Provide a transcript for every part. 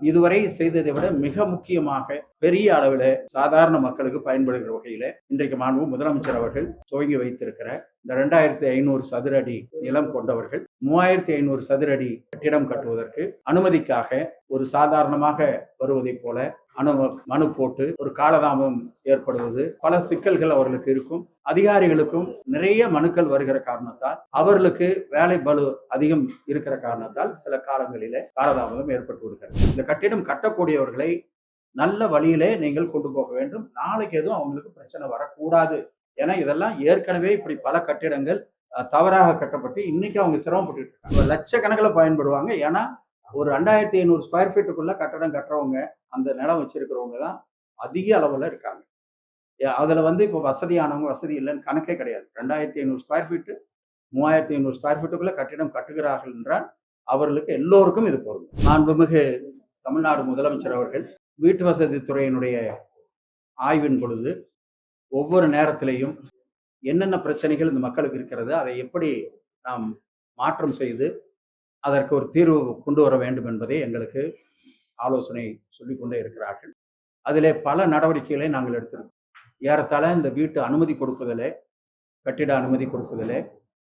இதுவரை செய்ததை விட மிக முக்கியமாக பெரிய அளவில் சாதாரண மக்களுக்கு பயன்படுகிற வகையில் இன்றைக்கு மாண்பு முதலமைச்சர் அவர்கள் துவங்கி வைத்திருக்கிற இந்த ரெண்டாயிரத்தி ஐநூறு சதுர அடி நிலம் கொண்டவர்கள் மூவாயிரத்தி ஐநூறு சதுர அடி கட்டிடம் கட்டுவதற்கு அனுமதிக்காக ஒரு சாதாரணமாக வருவதைப் போல அணு மனு போட்டு ஒரு காலதாமம் ஏற்படுவது பல சிக்கல்கள் அவர்களுக்கு இருக்கும். அதிகாரிகளுக்கும் நிறைய மனுக்கள் வருகிற காரணத்தால் அவர்களுக்கு வேலை பலு அதிகம் இருக்கிற காரணத்தால் சில காலங்களிலே காலதாமதம் ஏற்பட்டு விடுகிறது. இந்த கட்டிடம் கட்டக்கூடியவர்களை நல்ல வழியிலே நீங்கள் கொண்டு போக வேண்டும். நாளைக்கு எதுவும் அவங்களுக்கு பிரச்சனை வரக்கூடாது. ஏன்னா இதெல்லாம் ஏற்கனவே இப்படி பல கட்டிடங்கள் தவறாக கட்டப்பட்டு இன்னைக்கு அவங்க சிரமப்பட்டு இருக்காங்க. லட்சக்கணக்கில் பயன்படுவாங்க. ஏன்னா ஒரு ரெண்டாயிரத்தி ஐநூறு ஸ்கொயர் ஃபீட்டுக்குள்ள கட்டடம் கட்டுறவங்க அந்த நிலம் வச்சிருக்கிறவங்க தான் அதிக அளவில் இருக்காங்க. அதில் வந்து இப்போ வசதியானவங்க வசதி இல்லைன்னு கணக்கே கிடையாது. ரெண்டாயிரத்தி ஐநூறு ஸ்கொயர் ஃபீட்டு மூவாயிரத்தி ஐநூறு ஸ்கொயர் ஃபீட்டுக்குள்ள கட்டிடம் கட்டுகிறார்கள் என்றால் அவர்களுக்கு எல்லோருக்கும் இது பொருந்தும். மாண்புமிகு தமிழ்நாடு முதலமைச்சர் அவர்கள் வீட்டு வசதி துறையினுடைய ஆய்வின் பொழுது ஒவ்வொரு நேரத்திலையும் என்னென்ன பிரச்சனைகள் இந்த மக்களுக்கு இருக்கிறது அதை எப்படி நாம் மாற்றம் செய்து அதற்கு ஒரு தீர்வு கொண்டு வர வேண்டும் என்பதை எங்களுக்கு ஆலோசனை சொல்லிக்கொண்டே இருக்கிறார்கள். அதிலே பல நடவடிக்கைகளை நாங்கள் எடுத்திருக்கோம். ஏறத்தாழ இந்த வீட்டு அனுமதி கொடுப்பதிலே கட்டிட அனுமதி கொடுப்பதிலே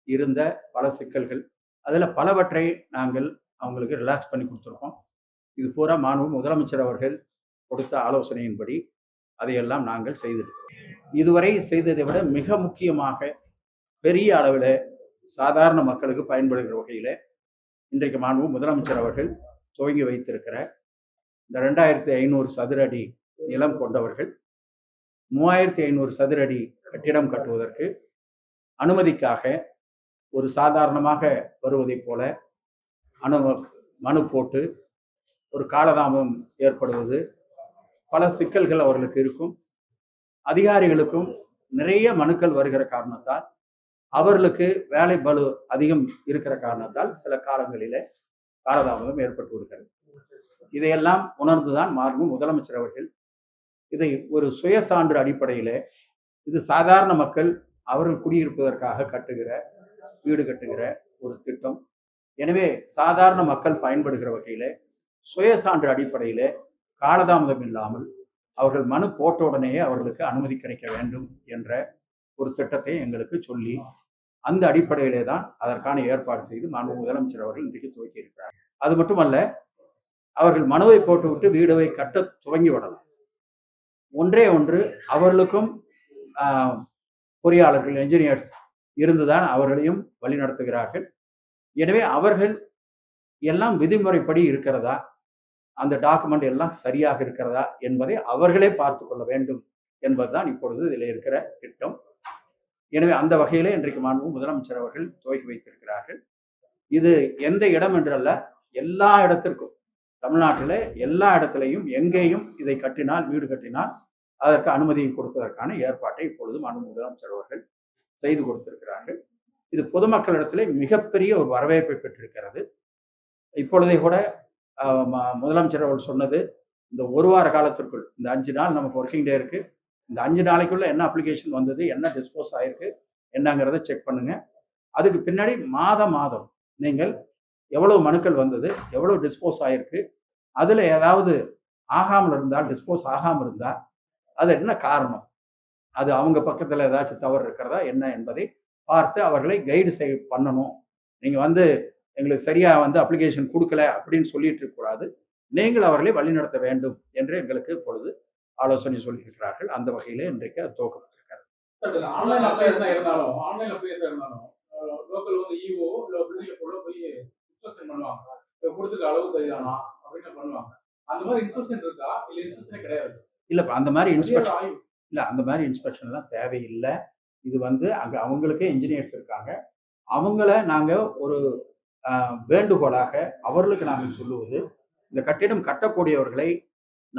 இருந்த பல சிக்கல்கள் அதில் பலவற்றை நாங்கள் அவங்களுக்கு ரிலாக்ஸ் பண்ணி கொடுத்துருக்கோம். இது பூரா மாணவ முதலமைச்சர் அவர்கள் கொடுத்த ஆலோசனையின்படி அதையெல்லாம் நாங்கள் செய்திருக்கிறோம். இதுவரை செய்ததை விட மிக முக்கியமாக பெரிய அளவில் சாதாரண மக்களுக்கு பயன்படுகிற வகையில் இன்றைக்கு மாண்பு முதலமைச்சர் அவர்கள் துவங்கி வைத்திருக்கிற இந்த ரெண்டாயிரத்தி ஐநூறு சதுர அடி நிலம் கொண்டவர்கள் மூவாயிரத்தி ஐநூறு சதுர அடி கட்டிடம் கட்டுவதற்கு அனுமதிக்காக ஒரு சாதாரணமாக வருவதைப் போல அனு மனு போட்டு ஒரு காலதாமம் ஏற்படுவது பல சிக்கல்கள் அவர்களுக்கு இருக்கும். அதிகாரிகளுக்கும் நிறைய மனுக்கள் வருகிற காரணத்தால் அவர்களுக்கு வேலை பலு அதிகம் இருக்கிற காரணத்தால் சில காலங்களிலே காலதாமதம் ஏற்பட்டு வருகிறது. இதையெல்லாம் உணர்ந்துதான் மார்பு முதலமைச்சர் அவர்கள் இதை ஒரு சுயசான்று அடிப்படையிலே இது சாதாரண மக்கள் அவர்கள் குடியிருப்பதற்காக கட்டுகிற வீடு கட்டுகிற ஒரு திட்டம். எனவே சாதாரண மக்கள் பயன்படுகிற வகையிலே சுயசான்று அடிப்படையிலே காலதாமதம் இல்லாமல் அவர்கள் மனு போட்ட உடனேயே அவர்களுக்கு அனுமதி கிடைக்க வேண்டும் என்ற ஒரு திட்டத்தை எங்களுக்கு சொல்லி அந்த அடிப்படையிலே தான் அதற்கான ஏற்பாடு செய்து மாண்பு முதலமைச்சர் அவர்கள் இன்றைக்கு துவக்கி இருக்கிறார். அது மட்டுமல்ல அவர்கள் மனுவை போட்டுவிட்டு வீடுவை கட்ட துவங்கி விடலாம். ஒன்றே ஒன்று அவர்களுக்கும் பொறியாளர்கள் என்ஜினியர்ஸ் இருந்துதான் அவர்களையும் வழிநடத்துகிறார்கள் எனவே அவர்கள் எல்லாம் விதிமுறைப்படி இருக்கிறதா? அந்த டாக்குமெண்ட் எல்லாம் சரியாக இருக்கிறதா? என்பதை அவர்களே பார்த்து கொள்ள வேண்டும் என்பதுதான் இப்பொழுது இதில் இருக்கிற திட்டம். எனவே அந்த வகையிலே இன்றைக்கு மாண்பு முதலமைச்சர் அவர்கள் துவக்கி வைத்திருக்கிறார்கள். இது எந்த இடம் என்றல்ல எல்லா இடத்திற்கும். தமிழ்நாட்டில் எல்லா இடத்துலையும் எங்கேயும் இதை கட்டினால் வீடு கட்டினால் அதற்கு அனுமதியை கொடுப்பதற்கான ஏற்பாட்டை இப்பொழுது மாண்பு முதலமைச்சர் அவர்கள் செய்து கொடுத்திருக்கிறார்கள். இது பொதுமக்களிடத்திலே மிகப்பெரிய ஒரு வரவேற்பை பெற்றிருக்கிறது. இப்பொழுதே கூட ம- முதலமைச்சர் அவர்கள் சொன்னது இந்த ஒரு வார காலத்திற்குள் இந்த அஞ்சு நாள் நமக்கு ஒர்க்கிங் டே இருக்கு. இந்த அஞ்சு நாளைக்குள்ள என்ன அப்ளிகேஷன் வந்தது என்ன டிஸ்போஸ் ஆயிருக்கு என்னங்கிறத செக் பண்ணுங்க. அதுக்கு பின்னாடி மாதம் மாதம் நீங்கள் எவ்வளவு மனுக்கள் வந்தது எவ்வளவு டிஸ்போஸ் ஆயிருக்கு அதுல ஏதாவது ஆகாமல் இருந்தால் டிஸ்போஸ் ஆகாமல் இருந்தால் அது என்ன காரணம்? அது அவங்க பக்கத்தில் ஏதாச்சும் தவறு இருக்கிறதா என்ன என்பதை பார்த்து அவர்களை கைடு செய் பண்ணணும். நீங்கள் வந்து எங்களுக்கு சரியாக வந்து அப்ளிகேஷன் கொடுக்கல அப்படின்னு சொல்லிட்டு இருக்கக்கூடாது நீங்கள் அவர்களை வழிநடத்த வேண்டும் என்று எங்களுக்கு இப்பொழுது ஆலோசனை சொல்லியிருக்கிறார்கள் அந்த வகையிலே இன்றைக்கு அது துவக்கப்பட்டிருக்கிறது. சார் ஆன்லைன் அப்ளிகேஷன் இருந்தாலும் ஆன்லைன் அப்ளிகேஷன் இருந்தாலும் லோக்கல் வந்து இஓ இல்ல பில்டிங் கூட போய் இன்ஸ்ட்ரக்ஷன் பண்ணுவாங்க. கொடுத்துருக்க அளவு சரிதானா அப்படின்னு பண்ணுவாங்க. அந்த மாதிரி இன்ஸ்ட்ரக்ஷன் இருக்கா? இல்ல இன்ஸ்ட்ரக்ஷனே கிடையாது. இல்ல அந்த மாதிரி இன்ஸ்பெக்ஷன் இல்ல அந்த மாதிரி இன்ஸ்பெக்ஷன்லாம் தேவையில்லை. இது வந்து அங்க அவங்களுக்கே இன்ஜினியர்ஸ் இருக்காங்க. அவங்கள நாங்க ஒரு வேண்டுகோளாக அவர்களுக்கு நாங்கள் சொல்லுவது இந்த கட்டிடம் கட்டக்கூடியவர்களை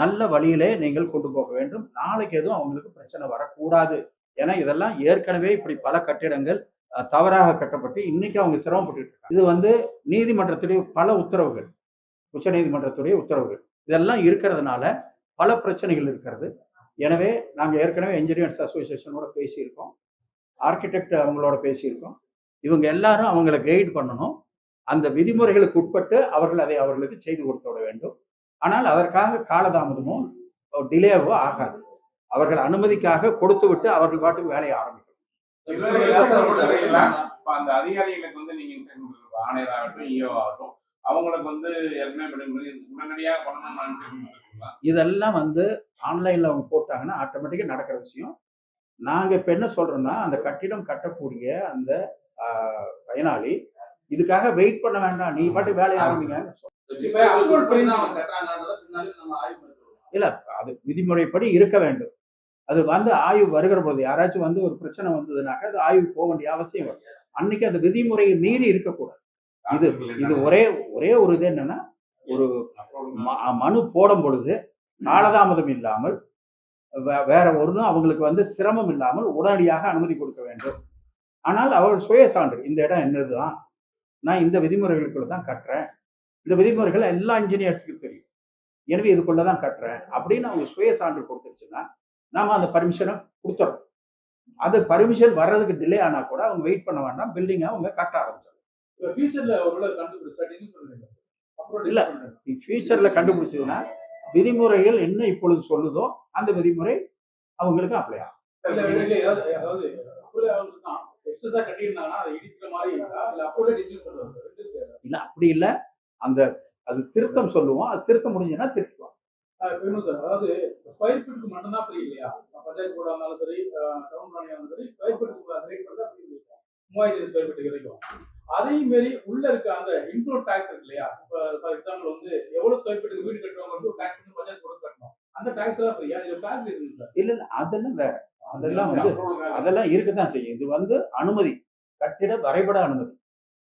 நல்ல வழியிலே நீங்கள் கொண்டு போக வேண்டும். நாளைக்கு எதுவும் அவங்களுக்கு பிரச்சனை வரக்கூடாது. ஏன்னா இதெல்லாம் ஏற்கனவே இப்படி பல கட்டிடங்கள் தவறாக கட்டப்பட்டு இன்னைக்கு அவங்க சிரமப்பட்டு இருக்காங்க. இது வந்து நீதிமன்றத்துடைய பல உத்தரவுகள். உச்ச நீதிமன்றத்துடைய உத்தரவுகள். இதெல்லாம் இருக்கிறதுனால பல பிரச்சனைகள் இருக்கிறது. எனவே நாங்கள் ஏற்கனவே என்ஜினியர்ஸ் அசோசியேஷனோட பேசியிருக்கோம். ஆர்கிடெக்ட் அவங்களோட பேசியிருக்கோம். இவங்க எல்லாரும் அவங்களை கைட் பண்ணணும். அந்த விதிமுறைகளுக்கு உட்பட்டு அவர்கள் அதை அவர்களுக்கு செய்து கொடுத்து விட வேண்டும். ஆனால் அதற்காக காலதாமதமோ டிலேவோ ஆகாது அவர்கள் அனுமதிக்காக கொடுத்து விட்டு அவர்கள் பாட்டுக்கு வேலையை ஆரம்பிக்கும் அந்த அதிகாரிகளுக்கு வந்து நீங்க தெரிந்து கொள்ளுங்க. ஆணையர் ஆகட்டும் ஈஓ ஆகட்டும் அவங்களுக்கு வந்து ஏற்கனவே உடனடியாக பண்ணணும்னு? இதெல்லாம் வந்து ஆன்லைன்ல அவங்க போட்டாங்கன்னா ஆட்டோமேட்டிக்கா நடக்கிற விஷயம் நாங்க இப்ப என்ன சொல்றோம்னா அந்த கட்டிடம் கட்டக்கூடிய அந்த பயனாளி இதுக்காக வெயிட் பண்ண வேண்டாம் நீ பாட்டு வேலையை ஆரம்பிங்க இல்ல அது விதிமுறைப்படி இருக்க வேண்டும். அது வந்து ஆய்வு வருகிற பொழுது யாராச்சும் வந்து ஒரு பிரச்சனை வந்ததுனாக்க அது ஆய்வு போக வேண்டிய அவசியம் வரும். அன்னைக்கு அந்த விதிமுறையை மீறி இருக்கக்கூடாது. இது இது ஒரே ஒரே ஒரு இது என்னன்னா ஒரு ம- மனு போடும் பொழுது காலதாமதம் இல்லாமல் வேற ஒன்றும் அவங்களுக்கு வந்து சிரமம் இல்லாமல் உடனடியாக அனுமதி கொடுக்க வேண்டும். ஆனால் அவர் சுய சான்று இந்த இடம் என்னதுதான்? நான் இந்த விதிமுறைகளுக்குள்ள தான் கட்டுறேன். இந்த விதிமுறைகள் எல்லா இன்ஜினியர்ஸுக்கும் தெரியும். எனவே இதுக்குள்ள தான் கட்டுறேன் அப்படின்னு அவங்க சுய சான்று கொடுத்துருச்சுன்னா நாம அந்த பர்மிஷனை கொடுத்துறோம். அது பர்மிஷன் வர்றதுக்கு டிலே ஆனா கூட அவங்க வெயிட் பண்ண வேண்டாம். பில்டிங்கை அவங்க கட்ட அப்ரூவல் இல்ல. ஃபியூச்சர்ல கண்டுபிடிச்சதுன்னா விதிமுறைகள் என்ன இப்பொழுது சொல்லுதோ அந்த விதிமுறை அவங்களுக்கு அப்ளை ஆகும். இல்ல அப்படி இல்ல. அந்த அது திருத்தம் சொல்லுவோம் அது திருத்த முடிஞ்சுன்னா திருத்துவோம் அதாவது ஸ்கொயர் ஃபீட்டுக்கு மட்டும்தான் ஃப்ரீ இல்லையா? பஞ்சாயத்து போர்டா இருந்தாலும் சரி டவுன் பிளானியா இருந்தாலும் சரி ஸ்கொயர் ஃபீட்டுக்கு ரேட் மட்டும் தான் ஃப்ரீ இருக்கும். மூவாயிரத்தி ஸ்கொயர் ஃபீட்டுக்கு வரைக்கும் அதே மாரி உள்ள இருக்க அந்த இன்க்ளூட் டாக்ஸ் இருக்கு இல்லையா? இப்போ ஃபார் எக்ஸாம்பிள் வந்து எவ்வளவு ஸ்கொயர் ஃபீட்டுக்கு வீடு கட்டுறவங்க வந்து ஒரு டாக்ஸ் வந்து பஞ்சாயத்து போர்டு கட்டணும். அந்த டாக்ஸ் எல்லாம் ஃப்ரீயா இது கால்குலேஷன் சார். இல்ல இல்ல அதெல்லாம் வேற. அதெல்லாம் வந்து அதெல்லாம் இருக்கத்தான் செய்யும். இது வந்து அனுமதி. கட்டிட வரைபட அனுமதி.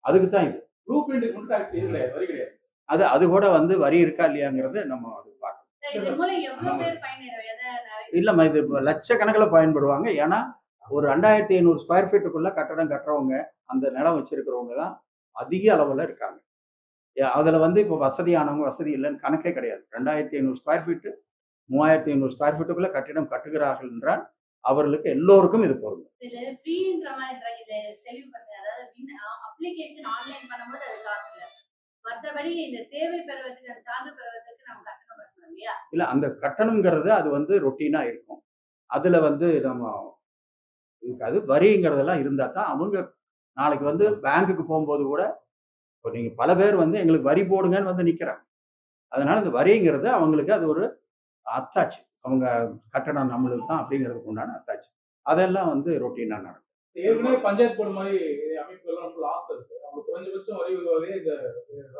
அதுக்கு தான் இது. ப்ளூ பிரிண்ட்டுக்கு மட்டும் டாக்ஸ் கிடையாது வரி கிடையாது. அது அது கூட வந்து வரி இருக்கா இல்லையாங்கிறத நம்ம அது பார்க்கணும். இல்லம்மா இது இப்ப லட்சக்கணக்கில் பயன்படுவாங்க. ஏன்னா ஒரு ரெண்டாயிரத்தி ஐநூறு ஸ்கொயர் ஃபீட்டுக்குள்ள கட்டடம் கட்டுறவங்க அந்த நிலம் வச்சிருக்கிறவங்க தான் அதிக அளவில் இருக்காங்க. ஏ- அதுல வந்து இப்போ வசதியானவங்க வசதி இல்லைன்னு கணக்கே கிடையாது. ரெண்டாயிரத்தி ஐநூறு ஸ்கொயர் ஃபீட்டு மூவாயிரத்தி ஐநூறு ஸ்கொயர் ஃபீட்டுக்குள்ள கட்டிடம் கட்டுகிறார்கள் என்றால் அவர்களுக்கு எல்லோருக்கும் இது பொருந்தும். இல்ல அந்த கட்டணங்கிறது அது வந்து ரொட்டீனா இருக்கும். அதுல வந்து நம்ம இருக்காது வரிங்கிறதெல்லாம் இருந்தா தான் அவங்க நாளைக்கு வந்து பேங்க்குக்கு போகும்போது கூட இப்போ நீங்க பல பேர் வந்து எங்களுக்கு வரி போடுங்கன்னு வந்து நிக்கிறாங்க. அதனால இந்த வரிங்கிறது அவங்களுக்கு அது ஒரு அத்தாட்சி. அவங்க கட்டணம் நம்மளுக்கு தான் அப்படிங்கிறதுக்கு உண்டான அத்தாட்சி. அதெல்லாம் வந்து ரொட்டீனா நடக்கும். ஏற்கனவே பஞ்சாயத்து போர்டு மாதிரி அமைப்புகள்லாம் ரொம்ப லாஸ் இருக்கு. அவங்க குறைஞ்சபட்சம் வரி வருவாவே இந்த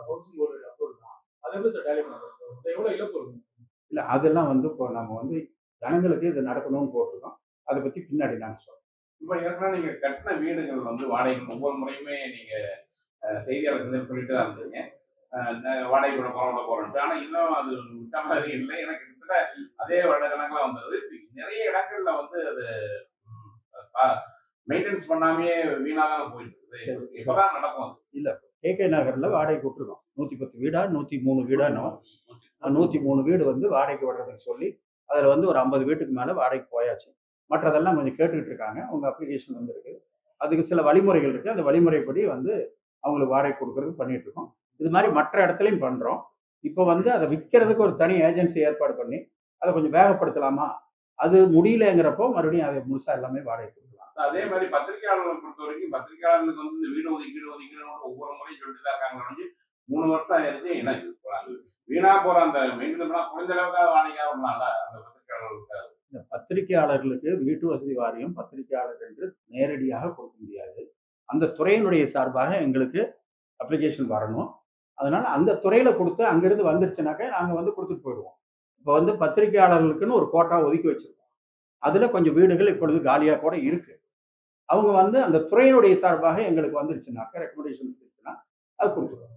ஹவுசிங் போர்டு அப்ரூவல் தான் அதை எப்படி சார் டேலி பண்ணுறது எவ்வளவு இழப்பு இருக்கும் இல்லை அதெல்லாம் வந்து இப்போ நம்ம வந்து ஜனங்களுக்கு இது நடக்கணும்னு போட்டிருக்கோம். அதை பத்தி பின்னாடி நாங்கள் சொல்றோம். இப்ப ஏற்கனவே நீங்க கட்டின வீடுகள் வந்து வாடகைக்கு ஒவ்வொரு முறையுமே நீங்க அஹ், செய்தியாளர் சொல்லிட்டு தான் இருந்தீங்க வாடகை விட போறோம் விட போறோம்ட்டு ஆனா இன்னும் அது விட்ட மாதிரி இல்லை. எனக்கு கிட்டத்தட்ட அதே வருடக்கணக்கில் வந்தது. நிறைய இடங்கள்ல வந்து அது மெயின்டெனன்ஸ் பண்ணாமையே வீணாக போயிட்டு இப்பதான் நடக்கும் அது. கே கே நகர்ல வாடகை விட்டுருக்கோம் நூத்தி பத்து வீடா நூத்தி மூணு வீடானோ நூத்தி மூணு வீடு வந்து வாடகைக்கு விடுறதுக்கு சொல்லி அதுல வந்து ஒரு ஐம்பது வீட்டுக்கு மேல வாடகைக்கு போயாச்சு. மற்றதெல்லாம் கொஞ்சம் கேட்டுக்கிட்டு இருக்காங்க. அவங்க அப்ளிகேஷன் வந்திருக்கு. அதுக்கு சில வழிமுறைகள் இருக்கு. அந்த வழிமுறைப்படி வந்து அவங்களுக்கு வாடகை கொடுக்கறது பண்ணிட்டு இருக்கோம். இது மாதிரி மற்ற இடத்துலையும் பண்றோம். இப்போ வந்து அதை விற்கிறதுக்கு ஒரு தனி ஏஜென்சி ஏற்பாடு பண்ணி அதை கொஞ்சம் வேகப்படுத்தலாமா? அது முடியலங்கிறப்போ மறுபடியும் அதை முழுசா எல்லாமே வாடகை கொடுக்கலாம். அதே மாதிரி பத்திரிகையாளர்களை பொறுத்த வரைக்கும் பத்திரிகையாளர்களுக்கு வந்து இந்த வீடு ஒதுக்கீடு ஒதுக்கீடு ஒவ்வொரு முறையும் சொல்லிட்டு தான் இருக்காங்க மூணு வருஷம் ஆயிருச்சு என்ன இது? போறாங்க. வீணா போற அந்த மெயின்டெனன்ஸ் குறைஞ்ச அளவுக்கு வாடகையா விடலாம்ல அந்த பத்திரிகையாளர்களுக்கு இந்த பத்திரிகையாளர்களுக்கு வீட்டு வசதி வாரியம் பத்திரிகையாளர் என்று நேரடியாக கொடுக்க முடியாது. அந்த துறையினுடைய சார்பாக எங்களுக்கு அப்ளிகேஷன் வரணும். அதனால அந்த துறையில கொடுத்து அங்கிருந்து வந்துருச்சுனாக்க நாங்க வந்து கொடுத்துட்டு போயிடுவோம் இப்போ வந்து பத்திரிகையாளர்களுக்குன்னு ஒரு கோட்டா ஒதுக்கி வச்சிருக்கோம் அதுல கொஞ்சம் வீடுகள் இப்பொழுது காலியா கூட இருக்கு அவங்க வந்து அந்த துறையினுடைய சார்பாக எங்களுக்கு வந்துருச்சுனாக்க ரெக்கமெண்டேஷன் வந்துருச்சுன்னா அது கொடுத்துருவோம்